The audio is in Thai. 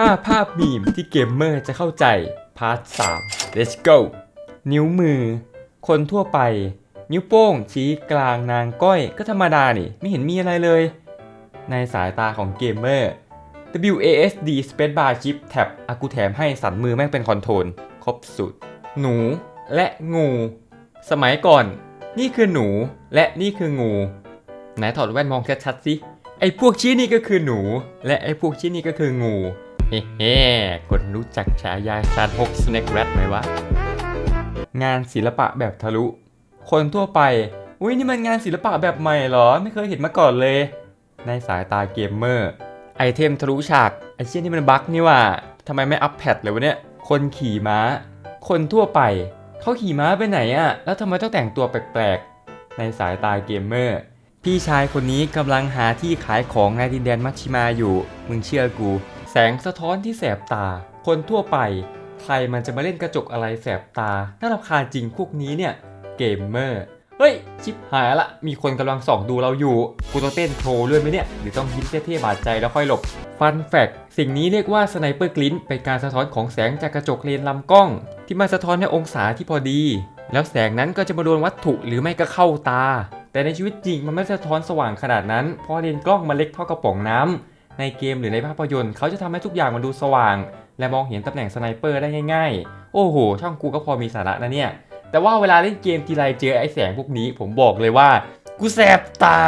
5 ภาพมีมที่เกมเมอร์จะเข้าใจ พาร์ท 3 let's go นิ้วมือ คนทั่วไป นิ้วโป้ง ชี้กลางนางก้อย ก็ธรรมดานี่ ไม่เห็นมีอะไรเลย ในสายตาของเกมเมอร์ WASD Spacebar Chip Tab อากูแถมให้สันมือแม่งเป็นคอนโทรล ครบสุด หนูและงู สมัยก่อน นี่คือหนูและนี่คืองู ไหนถอดแว่นมองชัดๆสิไอ้พวกชี้นี่ก็คือหนู และไอ้พวกชี้นี่ก็คืองู เฮ้คนรู้จักฉายาซานฮกสเน็กแรดไหมวะ งานศิลปะแบบทะลุ คนทั่วไป อุ้ยนี่มันงานศิลปะแบบใหม่เหรอ ไม่เคยเห็นมาก่อนเลย ในสายตาเกมเมอร์ ไอเทมทะลุฉาก ไอเชี่ยนี่มันบั๊กนี่ว่าทำไมไม่อัพแพดเลยวะเนี่ย คนขี่ม้า คนทั่วไป เขาขี่ม้าไปไหนอะแล้วทำไมต้องแต่งตัวแปลกๆ ในสายตาเกมเมอร์พี่ชายคนนี้กำลังหาที่ขายของในดินแดนมัชชิมาอยู่ มึงเชื่อกู แสงสะท้อนที่แสบตา คนทั่วไป ใครมันจะมาเล่นกระจกอะไรแสบตา น่ารำคาญจริงพวกนี้เนี่ย เกมเมอร์ เฮ้ย ชิปหายละ มีคนกำลังส่องดูเราอยู่ กูต้องเต้นโชว์ด้วยไหมเนี่ย หรือต้องยิ้มเท่ๆบาดใจแล้วค่อยหลบ ฟันแฟกสิ่งนี้เรียกว่าสไนเปอร์กลิ้นเป็นการสะท้อนของแสงจากกระจกเลนส์ลำกล้อง ที่มาสะท้อนในองศาที่พอดี แล้วแสงนั้นก็จะมาโดนวัตถุหรือไม่ก็เข้าตา แต่ในชีวิตจริงมันไม่สะท้อนสว่างขนาดนั้น เพราะเลนส์กล้องมันเล็กเท่ากระป๋องน้ำ ในเกมหรือในภาพยนตร์เขาจะทำให้ทุกอย่างมันดูสว่าง และมองเห็นตำแหน่งสไนเปอร์ได้ง่ายๆ โอ้โห ช่องกูก็พอมีสาระนะเนี่ย แต่ว่าเวลาเล่นเกมทีไรเจอไอ้แสงพวกนี้ ผมบอกเลยว่า กูแสบตา